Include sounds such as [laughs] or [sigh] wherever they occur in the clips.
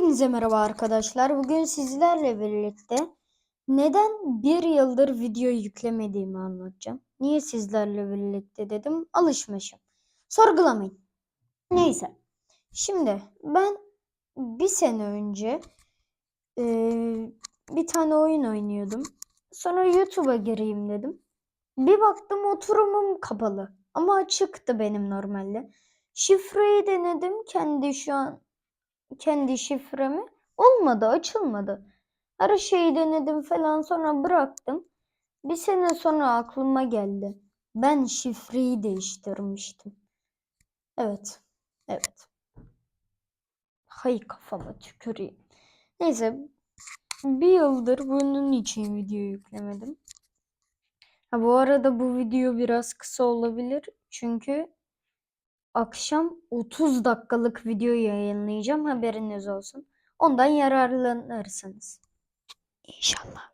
Hepinize merhaba arkadaşlar. Bugün sizlerle birlikte neden bir yıldır video yüklemediğimi anlatacağım. Niye sizlerle birlikte dedim? Alışmışım. Sorgulamayın. Neyse. Şimdi ben bir sene önce eee, bir tane oyun oynuyordum. Sonra YouTube'a gireyim dedim. Bir baktım oturumum kapalı. Ama açıktı benim normalde. Şifreyi denedim. Kendi şu an kendi şifremi. Olmadı, açılmadı. Her şeyi denedim falan sonra bıraktım. Bir sene sonra aklıma geldi. Ben şifreyi değiştirmiştim. Evet, evet. Hay kafama tüküreyim. Neyse, bir yıldır bunun için video yüklemedim. Ha, bu arada bu video biraz kısa olabilir. Çünkü akşam 30 dakikalık video yayınlayacağım. Haberiniz olsun. Ondan yararlanırsınız. İnşallah.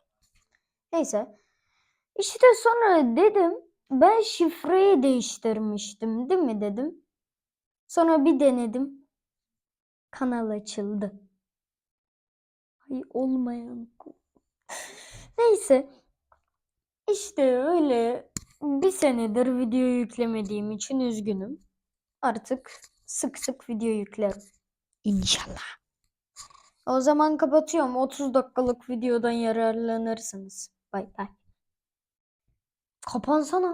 Neyse. İşte sonra dedim ben şifreyi değiştirmiştim değil mi dedim. Sonra bir denedim. Kanal açıldı. Hay olmayan. [laughs] Neyse. İşte öyle bir senedir video yüklemediğim için üzgünüm. Artık sık sık video yüklerim. İnşallah. O zaman kapatıyorum. 30 dakikalık videodan yararlanırsınız. Bay bay. Kapansana.